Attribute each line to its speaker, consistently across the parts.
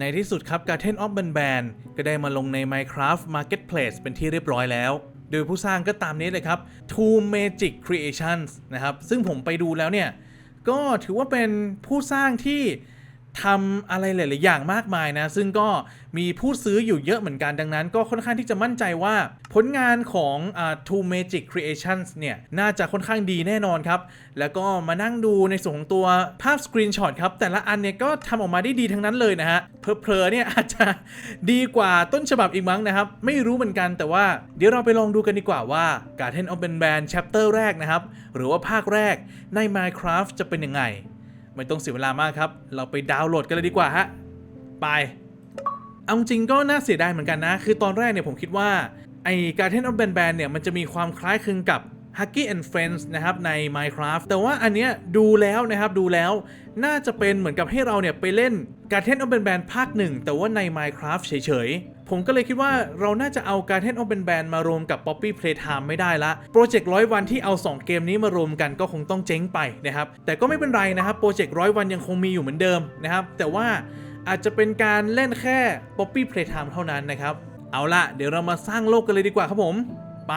Speaker 1: ในที่สุดครับ Garden of b a n b a n ก็ได้มาลงใน Minecraft Marketplace เป็นที่เรียบร้อยแล้ว โดยผู้สร้างก็ตามนี้เลยครับ Two Magic Creations นะครับ ซึ่งผมไปดูแล้วเนี่ย ก็ถือว่าเป็นผู้สร้างที่ ทำอะไรหลาย ๆ อย่างมากมายนะ ซึ่งก็มีผู้ซื้ออยู่เยอะเหมือนกันดังนั้น ก็ค่อนข้างที่จะมั่นใจว่า ผลงานของอ่า Two Magic Creations เนี่ย น่าจะค่อนข้างดีแน่นอนครับ แล้วก็มานั่งดูในส่วนของตัวภาพสกรีนช็อตครับ แต่ละอันเนี่ยก็ทำออกมาได้ดีทั้งนั้นเลยนะฮะเพลอๆเนี่ยอาจจะดีกว่าต้นฉบับอีกมั้งนะครับ ไม่รู้เหมือนกันแต่ว่าเดี๋ยวเราไปลองดูกันดีกว่าว่า Garden of b a n b a n Chapter แรกนะครับหรือว่าภาคแรกใน Minecraft จะเป็นยังไง ไม่ต้องเสียเวลามากครับ เราไปดาวน์โหลดกันเลยดีกว่าฮะ ไป เอาจริงก็น่าเสียดายเหมือนกันนะ คือตอนแรกเนี่ยผมคิดว่าไอ้ Garden of b a n b a n เนี่ยมันจะมีความคล้ายคลึงกับ Huggy and Friends นะครับใน Minecraft แต่ว่าอันเนี้ยดูแล้วนะครับดูแล้วน่าจะเป็นเหมือนกับให้เราเนี่ยไปเล่น Garden of b a n b a n ภาคหนึ่งแต่ว่าใน Minecraft เฉยๆ ผมก็เลยคิดว่าเราน่าจะเอา Garden of b a n b a n มารวมกับ Poppy Playtime ไม่ได้ละโปรเจกต์ร้อยวันที่เอา 2 เกมนี้มารวมกันก็คงต้องเจ๊งไปนะครับ แต่ก็ไม่เป็นไรนะครับโปรเจกต์ร้อยวันยังคงมีอยู่เหมือนเดิมนะครับ แต่ว่าอาจจะเป็นการเล่นแค่ Poppy Playtime เท่านั้นนะครับเอาละเดี๋ยวเรามาสร้างโลกกันเลยดีกว่าครับผม ไป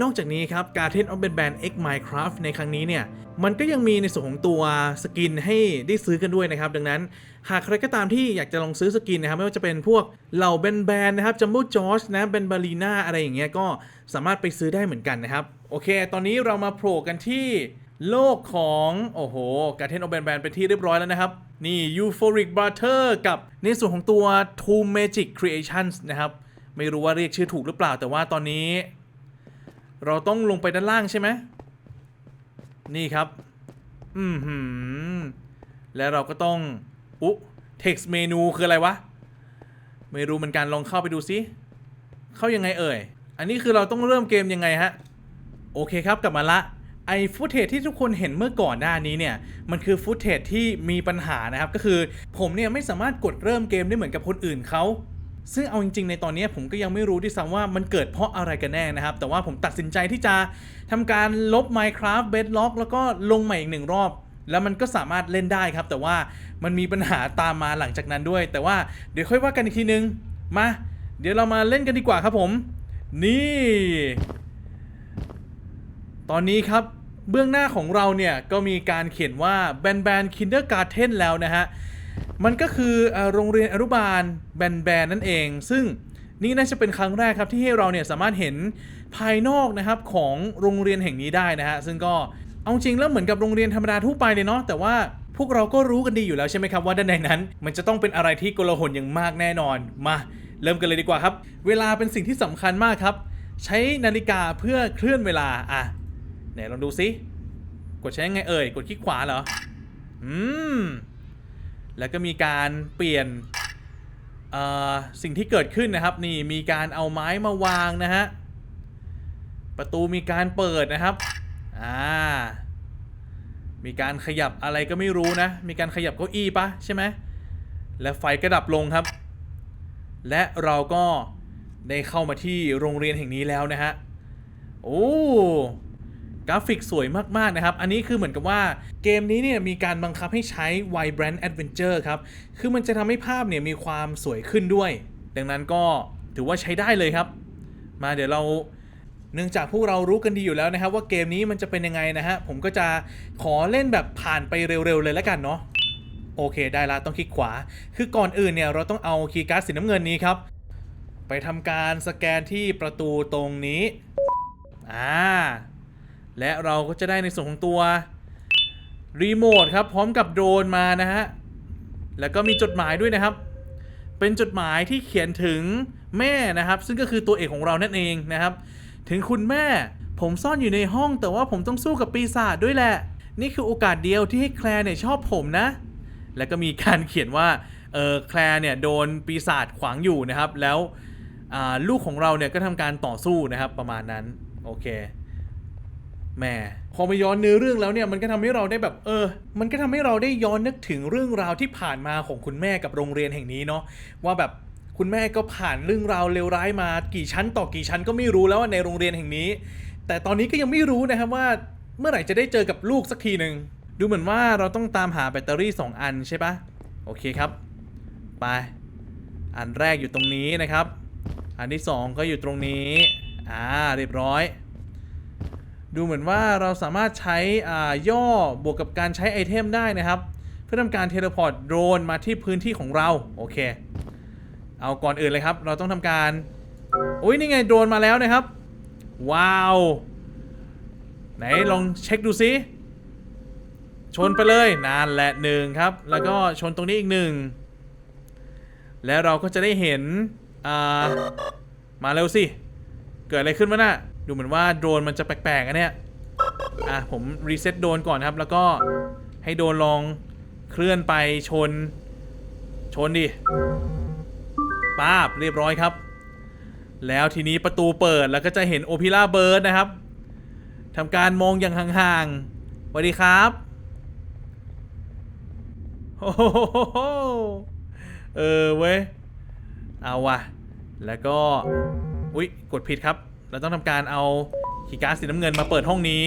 Speaker 1: นอกจากนี้ครับ Garden of b a n b a n X Minecraft ในครั้งนี้เนี่ย มันก็ยังมีในส่วนของตัวสกินให้ได้ซื้อกันด้วยนะครับ ดังนั้นหากใครก็ตามที่อยากจะลองซื้อสกินนะครับ ไม่ว่าจะเป็นพวกเหล่าแบนแบนนะครับจัมโบ้จอ e นะเบนบารีนาอะไรอย่างเงี้ยก็สามารถไปซื้อได้เหมือนกันนะครับ โอเค ตอนนี้เรามาโผล่กันที่โลกของโอ้โหการเทนโอแบนแบนเป็นที่เรียบร้อยแล้วนะครับ นี่ Euphoric Butter กับในส่วนของตัว Two Magic Creations นะครับไม่รู้ว่าเรียกชื่อถูกหรือเปล่าแต่ว่าตอนนี้ เราต้องลงไปด้านล่างใช่ไหมนี่ครับ อืมหืมแล้วเราก็ต้อง อุ๊ text เมนูคืออะไรวะ ไม่รู้เหมือนกันลองเข้าไปดูซิ เข้ายังไงเอ่ย อันนี้คือเราต้องเริ่มเกมยังไงฮะ โอเคครับกลับมาละไอฟุตเทจที่ทุกคนเห็นเมื่อก่อนหน้านี้เนี่ย มันคือฟุตเทจที่มีปัญหานะครับ ก็คือผมเนี่ยไม่สามารถกดเริ่มเกมได้เหมือนกับคนอื่นเขา ซึ่งเอาจริงๆ ในตอนนี้ผมก็ยังไม่รู้ด้วยซ้ำว่ามันเกิดเพราะอะไรกันแน่นะครับ แต่ว่าผมตัดสินใจที่จะทำการลบ Minecraft Bedrock แล้วก็ลงใหม่อีกหนึ่งรอบ แล้วมันก็สามารถเล่นได้ครับ แต่ว่ามันมีปัญหาตามมาหลังจากนั้นด้วย แต่ว่าเดี๋ยวค่อยว่ากันอีกทีนึง มา เดี๋ยวเรามาเล่นกันดีกว่าครับผม นี่ ตอนนี้ครับเบื้องหน้าของเราเนี่ยก็มีการเขียนว่าแบนแบนคินเดอร์การ์เทนแล้วนะฮะ มันก็คืออโรงเรียนอนุบาลแบนแบนนั่นเอง ซึ่งนี่น่าจะเป็นครั้งแรกครับที่ให้เราเนี่ยสามารถเห็นภายนอกนะครับของโรงเรียนแห่งนี้ได้นะฮะซึ่งก็เอาจริงแล้วเหมือนกับโรงเรียนธรรมดาทั่วไปเลยเนาะแต่ว่าพวกเราก็รู้กันดีอยู่แล้วใช่ไหมครับว่าด้านในนั้น มันจะต้องเป็นอะไรที่โกลาหลอย่างมากแน่นอนมา เริ่มกันเลยดีกว่าครับ เวลาเป็นสิ่งที่สำคัญมากครับ ใช้นาฬิกาเพื่อเคลื่อนเวลาอะไหนลองดูซิกดใช้ยังไงเอ่ยกดคลิกขวาเหรออืม แล้วก็มีการเปลี่ยนสิ่งที่เกิดขึ้นนะครับนี่มีการเอาไม้มาวางนะฮะประตูมีการเปิดนะครับอ่ามีการขยับอะไรก็ไม่รู้นะ มีการขยับเก้าอี้ปะใช่ไหมและไฟก็ดับลงครับ และเราก็ได้เข้ามาที่โรงเรียนแห่งนี้แล้วนะฮะโอ้ ราฟิกสวยมาก ๆ นะครับ อันนี้คือเหมือนกับว่าเกมนี้เนี่ยมีการบังคับให้ใช้ Vibrant Adventure ครับ คือมันจะทำให้ภาพเนี่ยมีความสวยขึ้นด้วย ดังนั้นก็ถือว่าใช้ได้เลยครับ มาเดี๋ยวเราเนื่องจากพวกเรารู้กันดีอยู่แล้วนะครับ ว่าเกมนี้มันจะเป็นยังไงนะฮะ ผมก็จะขอเล่นแบบผ่านไปเร็ว ๆ เลยแล้วกันเนาะโอเคได้ละต้องคลิกขวา คือก่อนอื่นเนี่ยเราต้องเอาคีย์การ์ดสีน้ำเงินนี้ครับ ไปทำการสแกนที่ประตูตรงนี้ อ่า และเราก็จะได้ในส่วนของตัวรีโมทครับพร้อมกับโดรนมานะฮะ แล้วก็มีจดหมายด้วยนะครับ เป็นจดหมายที่เขียนถึงแม่นะครับ ซึ่งก็คือตัวเอกของเรานั่นเองนะครับ ถึงคุณแม่ผมซ่อนอยู่ในห้องแต่ว่าผมต้องสู้กับปีศาจด้วยแหละ นี่คือโอกาสเดียวที่ให้แคลร์เนี่ยชอบผมนะ แล้วก็มีการเขียนว่าเออแคลร์เนี่ยโดนปีศาจขวางอยู่นะครับ แล้วลูกของเราเนี่ยก็ทำการต่อสู้นะครับประมาณนั้นโอเค แหม่พอมาย้อนเนื้อเรื่องแล้วเนี่ยมันก็ทำให้เราได้แบบเออ มันก็ทำให้เราได้ย้อนนึกถึงเรื่องราวที่ผ่านมาของคุณแม่กับโรงเรียนแห่งนี้เนาะว่าแบบคุณแม่ก็ผ่านเรื่องราวเลวร้ายมากี่ชั้นต่อกี่ชั้นก็ไม่รู้แล้วในโรงเรียนแห่งนี้ แต่ตอนนี้ก็ยังไม่รู้นะครับว่าเมื่อไหร่จะได้เจอกับลูกสักทีหนึ่งดูเหมือนว่าเราต้องตามหาแบตเตอรี่ 2 อันใช่ปะโอเคครับ ไป อันแรกอยู่ตรงนี้นะครับ อันที่สองก็อยู่ตรงนี้ อ่า เรียบร้อย ดูเหมือนว่าเราสามารถใช้ย่อบวกกับการใช้ไอเทมได้นะครับ เพื่อทำการเทเลพอร์ตโดรนมาที่พื้นที่ของเรา โอเค เอาก่อนอื่นเลยครับ เราต้องทำการอุ้ยนี่ไงโดรนมาแล้วนะครับ ว้าว ไหนลองเช็คดูซิ ชนไปเลยนานแหละหนึ่งครับ แล้วก็ชนตรงนี้อีกหนึ่ง แล้วเราก็จะได้เห็น อ่า มาเร็วสิ เกิดอะไรขึ้นวะน่ะ ดูเหมือนว่าโดรนมันจะแปลกๆอะเนี่ยอะผมรีเซ็ตโดรนก่อนครับ แล้วก็ให้โดรนลองเคลื่อนไปชน ชนดิป้าบเรียบร้อยครับ แล้วทีนี้ประตูเปิดแล้วก็จะเห็นโอพิล่าเบิร์ดนะครับทำการมองอย่างห่างๆสวัสดีครับโอ้โหเออเว้ย เอาว่ะ แล้วก็ อุ๊ย กดผิดครับ เราต้องทำการเอาคีการ์ดสีน้ำเงินมาเปิดห้องนี้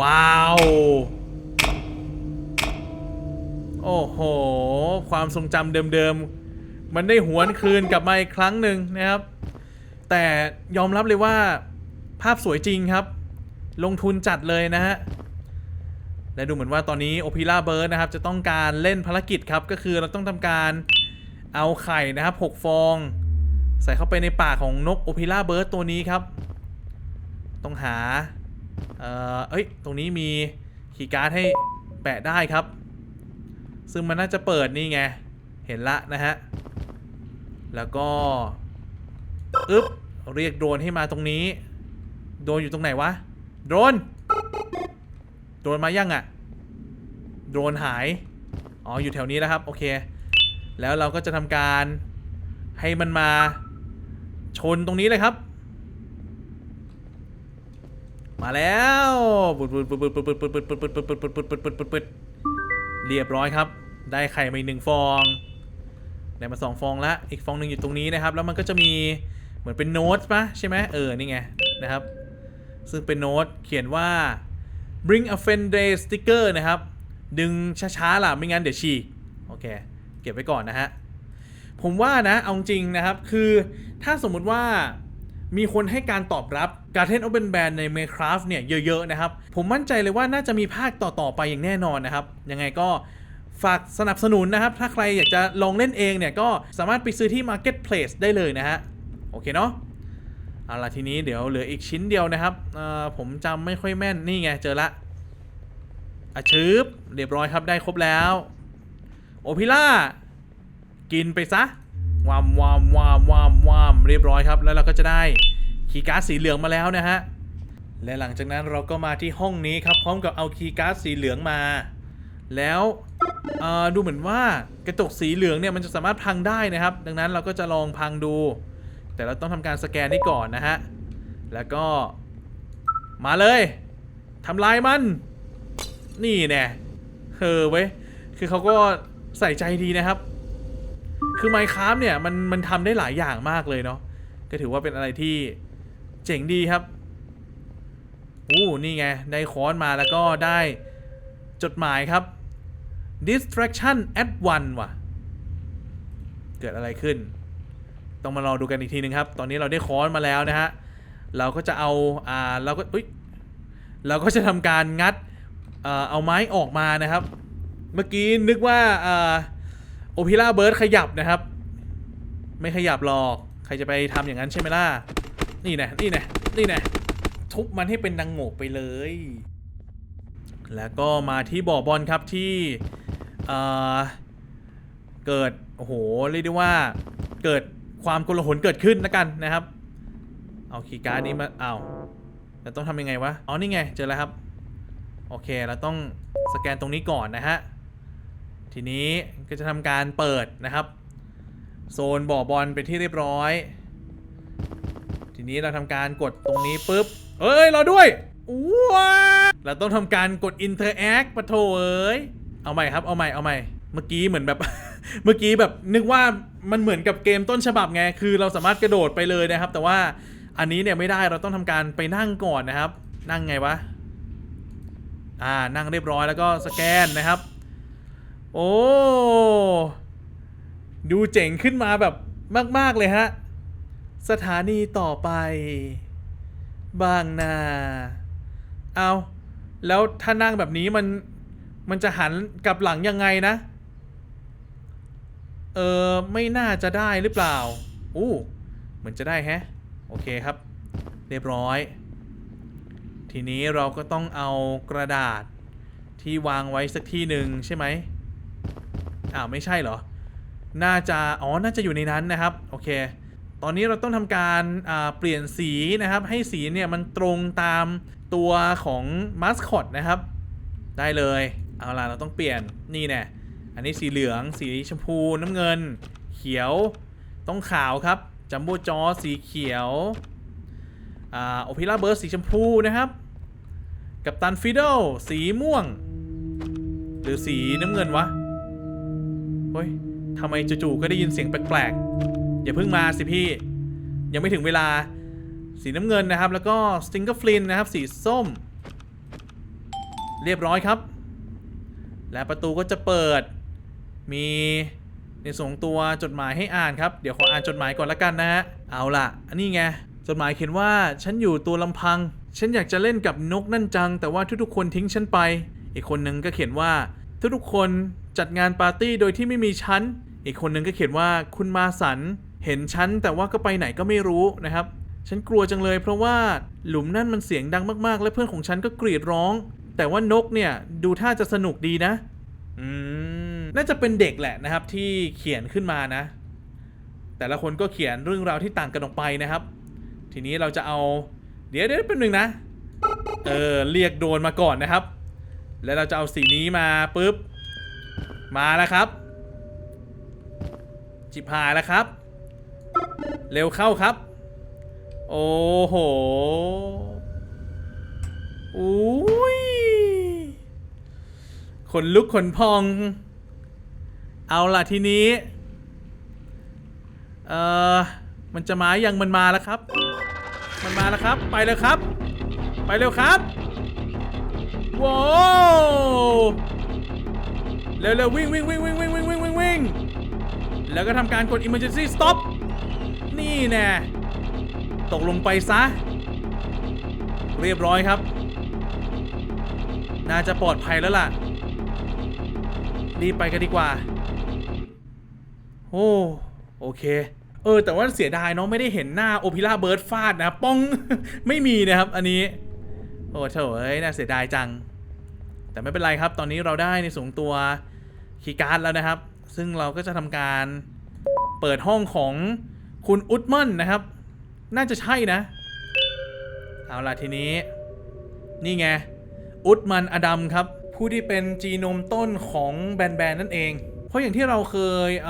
Speaker 1: ว้าว โอ้โห ความทรงจำเดิมๆ มันได้หวนคืนกลับมาอีกครั้งหนึ่งนะครับ แต่ยอมรับเลยว่าภาพสวยจริงครับ ลงทุนจัดเลยนะฮะ และดูเหมือนว่าตอนนี้โอ p ิล่าเบิร์ดนะครับ จะต้องการเล่นภารกิจครับ ก็คือเราต้องทำการเอาไข่นะครับ 6 ฟอง ใส่เข้าไปในปากของนกโอ p ิล่าเบิร์ดตัวนี้ครับ ต้องหา เอ่อ เอ้ย ตรงนี้มีคีการ์ดให้แปะได้ครับ ซึ่งมันน่าจะเปิดนี่ไง เห็นละนะฮะ แล้วก็ อึ๊บ เรียกโดรนให้มาตรงนี้ โดรนอยู่ตรงไหนวะ โดรน โดรนมายังอะ่ะ โดรนหาย อ๋อ อยู่แถวนี้แล้วครับ โอเค แล้วเราก็จะทำการให้มันมา ชนตรงนี้เลยครับ มาแล้วปุดปุดปุดปุดปุดปุดปุดปุดปุดปุดปุดปุดปุดปุดปุดปุดปุดเรียบร้อยครับ ได้ไข่มาอีกหนึ่งฟอง ได้มาสองฟองละอีกฟองหนึ่งอยู่ตรงนี้นะครับ แล้วมันก็จะมีเหมือนเป็นโน้ตปะใช่ไหมเออนี่ไงนะครับ ซึ่งเป็นโน้ตเขียนว่า bring a friend day sticker นะครับ ดึงช้าๆล่ะไม่งั้นเดี๋ยวฉีกโอเค เก็บไว้ก่อนนะฮะ ผมว่านะเอาจริงนะครับ คือถ้าสมมุติว่ามีคนให้การตอบรับการเทน Open Band ใน Minecraft เนี่ยเยอะๆนะครับ ผมมั่นใจเลยว่าน่าจะมีภาคต่อๆไปอย่างแน่นอนนะครับ ยังไงก็ฝากสนับสนุนนะครับ ถ้าใครอยากจะลองเล่นเองเนี่ย ก็สามารถไปซื้อที่ Marketplace ได้เลยนะฮะ โอเคเนาะเอาล่ะทีนี้เดี๋ยวเหลืออีกชิ้นเดียวนะครับอ่อผมจำไม่ค่อยแม่นนี่ไงเจอละอะชืบเรียบร้อยครับได้ครบแล้ว โอพิล่า กินไปซะวามวามวามวามวามเรียบร้อยครับ แล้วเราก็จะได้คีย์การ์ดสีเหลืองมาแล้วนะฮะ และหลังจากนั้นเราก็มาที่ห้องนี้ครับ พร้อมกับเอาคีย์การ์ดสีเหลืองมา แล้วดูเหมือนว่ากระจกสีเหลืองเนี่ยมันจะสามารถพังได้นะครับ ดังนั้นเราก็จะลองพังดู แต่เราต้องทำการสแกนนี่ก่อนนะฮะ แล้วก็มาเลยทำลายมัน นี่แน่เออเว้ย คือเขาก็ใส่ใจดีนะครับ คือ Minecraft เนี่ยมันมันทำได้หลายอย่างมากเลยเนาะก็ถือว่าเป็นอะไรที่เจ๋งดีครับอู้นี่ไง ได้ค้อนมาแล้วก็ได้จดหมายครับ distraction at one ว่ะ เกิดอะไรขึ้น ต้องมารอดูกันอีกทีนึงครับ ตอนนี้เราได้ค้อนมาแล้วนะฮะ เราก็จะเอา อ่า เราก็อุ๊ยเราก็จะทำการงัด เอ่อ เอาไม้ออกมานะครับ เมื่อกี้นึกว่าอ่า โอพิล่าเบิร์ดขยับนะครับ ไม่ขยับหรอก ใครจะไปทำอย่างนั้นใช่ไหมล่ะ นี่นะนี่นะนี่นะทุบมันให้เป็นดังโงกไปเลย แล้วก็มาที่บ่อบอลครับที่เออเกิด โอ้โห เรียกได้ว่าเกิดความโกลหลเกิดขึ้นนะกันนะครับ เอาคีย์การ์ดนี้มาเอาวเราต้องทำยังไงวะ อ๋อ นี่ไง เจอแล้วครับ โอเค เราต้องสแกนตรงนี้ก่อนนะฮะ ทีนี้ก็จะทำการเปิดนะครับ โซนบ่อบอลเป็นที่เรียบร้อย ทีนี้เราทำการกดตรงนี้ปุ๊บ เอ้ยเรอด้วยว้าเราต้องทำการกด interact ปะโถเอ้ยเอาใหม่ครับเอาใหม่เอาใหม่เมื่อกี้เหมือนแบบ เมื่อกี้แบบนึกว่ามันเหมือนกับเกมต้นฉบับไงคือเราสามารถกระโดดไปเลยนะครับ แต่ว่าอันนี้เนี่ยไม่ได้เราต้องทำการไปนั่งก่อนนะครับ นั่งไงวะอ่านั่งเรียบร้อยแล้วก็สแกนนะครับ โอ้ ดูเจ๋งขึ้นมาแบบมาก ๆ เลยฮะ สถานีต่อไป บางนา เอาแล้วถ้านั่งแบบนี้มัน มันจะหันกลับหลังยังไงนะ เออไม่น่าจะได้หรือเปล่า อู้เหมือนจะได้แฮะ โอเคครับ เรียบร้อย ทีนี้เราก็ต้องเอากระดาษที่วางไว้สักที่หนึ่งใช่ไหม อ้าวไม่ใช่เหรอ น่าจะอ๋อน่าจะอยู่ในนั้นนะครับโอเค ตอนนี้เราต้องทำการเปลี่ยนสีนะครับ ให้สีเนี่ยมันตรงตามตัวของมาสคอตนะครับ ได้เลยเอาล่ะเราต้องเปลี่ยนนี่แน่อันนี้สีเหลือง สีชมพูน้ำเงิน เขียวต้องขาวครับจัมโบ้จอสีเขียวอ่าโอพิล่าเบิร์ดสีชมพูนะครับกับตันฟิดเดิลสีม่วง หรือสีน้ำเงินวะ เฮ้ยทำไมจู่ๆก็ได้ยินเสียงแปลกๆ อย่าเพิ่งมาสิพี่ ยังไม่ถึงเวลา สีน้ำเงินนะครับ แล้วก็สติงเกอร์ฟลินนะครับ สีส้ม เรียบร้อยครับ และประตูก็จะเปิด มีในส่วนของตัวจดหมายให้อ่านครับ เดี๋ยวขออ่านจดหมายก่อนละกันนะฮะ เอาล่ะ อันนี้ไง จดหมายเขียนว่า ฉันอยู่ตัวลำพัง ฉันอยากจะเล่นกับนกนั่นจัง แต่ว่าทุกๆคนทิ้งฉันไป อีกคนนึงก็เขียนว่า ทุกๆคนจัดงานปาร์ตี้โดยที่ไม่มีฉันอีกคนนึงก็เขียนว่าคุณมาสันเห็นฉันแต่ว่าก็ไปไหนก็ไม่รู้นะครับ ฉันกลัวจังเลยเพราะว่าหลุมนั่นมันเสียงดังมากๆ และเพื่อนของฉันก็กรีดร้อง แต่ว่านกเนี่ยดูท่าจะสนุกดีนะ อืม น่าจะเป็นเด็กแหละนะครับ ที่เขียนขึ้นมานะ แต่ละคนก็เขียนเรื่องราวที่ต่างกันออกไปนะครับ ทีนี้เราจะเอา เดี๋ยวเดี๋ยวเป็นหนึ่งนะ เออเรียกโดรนมาก่อนนะครับ แล้วเราจะเอาสีนี้มาปุ๊บ มาแล้วครับ จิบหายแล้วครับ เร็วเข้าครับ โอ้โหอุ้ยขนลุกขนพอง เอาล่ะทีนี้ เอ่อมันจะมายังมันมาแล้วครับ มันมาแล้วครับ ไปเลยครับ ไปเร็วครับว้า เร็วเร็ววิ่งวิ่งวิ่งวิ่งวิ่งวิ่งวิ่งวิ่งวิ่งแล้วก็ทำการกด emergency stop นี่แน่ตกลงไปซะ เรียบร้อยครับ น่าจะปลอดภัยแล้วล่ะ รีบไปกันดีกว่า โอ้โอเค เออ แต่ว่าเสียดายเนาะไม่ได้เห็นหน้าโอพิล่าเบิร์ดฟาดนะ ป้อง ไม่มีนะครับ อันนี้ โอ้เถอะเอ้ยน่าเสียดายจัง แต่ไม่เป็นไรครับ ตอนนี้เราได้ในสูงตัวคีย์การ์ดแล้วนะครับ ซึ่งเราก็จะทำการเปิดห้องของคุณอุตมันนะครับ น่าจะใช่นะ เอาล่ะทีนี้ นี่ไง อุตมันอดัมครับ ผู้ที่เป็นจีโนมต้นของแบนแบนนั่นเอง เพราะอย่างที่เราเคยเ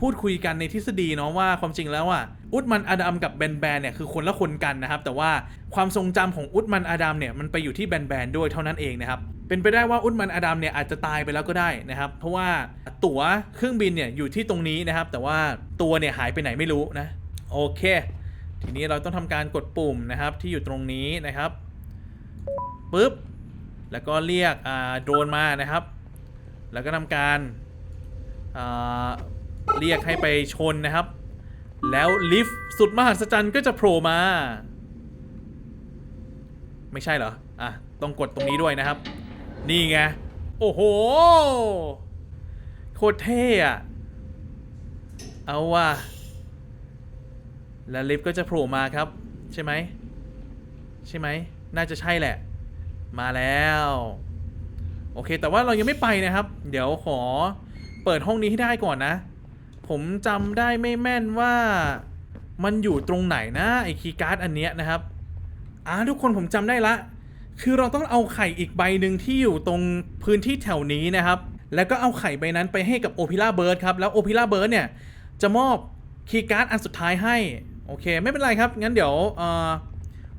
Speaker 1: พูดคุยกันในทฤษฎีเนาะว่าความจริงแล้วอะอุตมันอดัมกับแบนแบนเนี่ยคือคนละคนกันนะครับ แต่ว่าความทรงจำของอุตมันอดัมเนี่ยมันไปอยู่ที่แบนแบนด้วยเท่านั้นเองนะครับเป็นไปได้ว่าอุตมันอดัมเนี่ยอาจจะตายไปแล้วก็ได้นะครับ เพราะว่าตั๋วเครื่องบินเนี่ยอยู่ที่ตรงนี้นะครับ แต่ว่าตัวเนี่ยหายไปไหนไม่รู้นะโอเค ทีนี้เราต้องทำการกดปุ่มนะครับที่อยู่ตรงนี้นะครับปุ๊บแล้วก็เรียกโดรนมานะครับ แล้วก็ทำการ เรียกให้ไปชนนะครับ แล้วลิฟต์สุดมหัศจรรย์ก็จะโผล่มา ไม่ใช่เหรอ อะ ต้องกดตรงนี้ด้วยนะครับ นี่ไง โอ้โห โคตรเท่อะเอาว่ะแล้วลิฟต์ก็จะโผล่มาครับ ใช่ไหม ใช่ไหม น่าจะใช่แหละ มาแล้ว โอเค แต่ว่าเรายังไม่ไปนะครับ เดี๋ยวขอ เปิดห้องนี้ให้ได้ก่อนนะ ผมจำได้ไม่แม่นว่ามันอยู่ตรงไหนนะไอคีย์การ์ดอันเนี้ยนะครับอ่าทุกคนผมจำได้ละ คือเราต้องเอาไข่อีกใบหนึ่งที่อยู่ตรงพื้นที่แถวนี้นะครับ แล้วก็เอาไข่ใบนั้นไปให้กับโอพิล่าเบิร์ดครับ แล้วโอพิล่าเบิร์ดเนี่ย จะมอบคีย์การ์ดอันสุดท้ายให้ โอเค ไม่เป็นไรครับ งั้นเดี๋ยวเอ่อ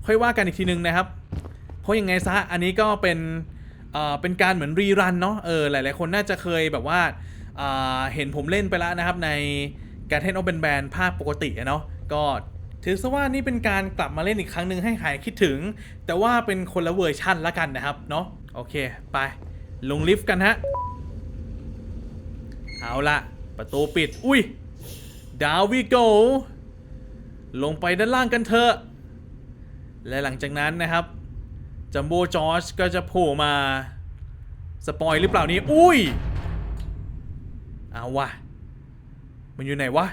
Speaker 1: ค่อยว่ากันอีกทีนึงนะครับ เพราะยังไงซะอันนี้ก็เป็นเอ่อเป็นการเหมือนรีรันเนาะเออหลาย ๆ คนน่าจะเคยแบบว่า เห็นผมเล่นไปแล้วนะครับในการเทนโอเบนแบนภาคปกติอะเนาะก็ถือซะว่านี่เป็นการกลับมาเล่นอีกครั้งหนึ่งให้หายคิดถึง แต่ว่าเป็นคนละเวอร์ชั่นละกันนะครับเนาะโอเค ไป ลงลิฟต์กันฮะ เอาละประตูปิด อุ้ยดาววิโกลงไปด้านล่างกันเถอะ และหลังจากนั้นนะครับ จัมโบ้จอร์จก็จะโผล่มา สปอยหรือเปล่านี้ อุ้ย เอาวะมันอยู่ไหนวะ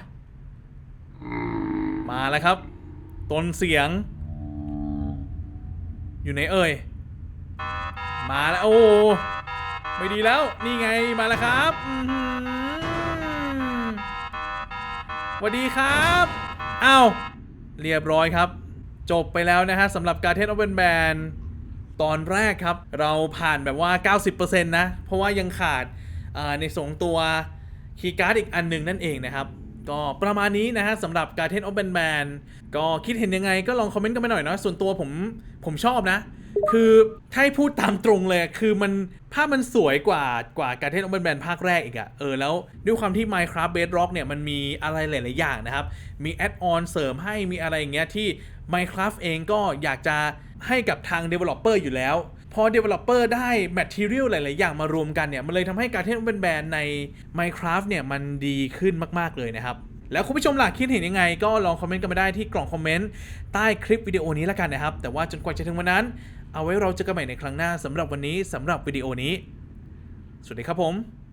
Speaker 1: มาแล้วครับ ต้นเสียง อยู่ไหนเอ่ย มาแล้ว โอ้ไม่ดีแล้ว นี่ไงมาแล้วครับสวัสดีครับอ้าวเรียบร้อยครับ จบไปแล้วนะฮะสำหรับการเทสออเ n นแบนตอนแรกครับ เราผ่านแบบว่า 90%นะ เพราะว่ายังขาดในสองตัว คีย์การ์ดอีกอันหนึ่งนั่นเองนะครับ ก็ประมาณนี้นะฮะสำหรับการเทสออฟเ n นแบนก็คิดเห็นยังไงก็ลองคอมเมนต์กันมาหน่อยเนาะส่วนตัวผมผมชอบนะ คือถ้าให้พูดตามตรงเลยคือมันภาพมันสวยกว่ากว่าการเทสออฟเ n นแบนภาคแรกอีกอะเออแล้วด้วยความที่ Minecraft Bedrock เนี่ยมันมีอะไรหลาย ๆ อย่างนะครับ มีแอดออนเสริมให้มีอะไรอย่างเงี้ยที่ Minecraft เองก็อยากจะให้กับทาง Developer อยู่แล้ว พอ Developer ได้ Material หลาย ๆ อย่างมารวมกันเนี่ย มันเลยทำให้การเทนเป็นแบรนด์ใน Minecraft เนี่ย มันดีขึ้นมาก ๆ เลยนะครับ แล้วคุณผู้ชมหลักคิดเห็นยังไง ก็ลองคอมเมนต์กันมาได้ที่กล่องคอมเมนต์ใต้คลิปวิดีโอนี้แล้วกันนะครับ แต่ว่าจนกว่าจะถึงวันนั้น เอาไว้เราเจอกันใหม่ในครั้งหน้าสำหรับวันนี้สำหรับวิดีโอนี้ สวัสดีครับผม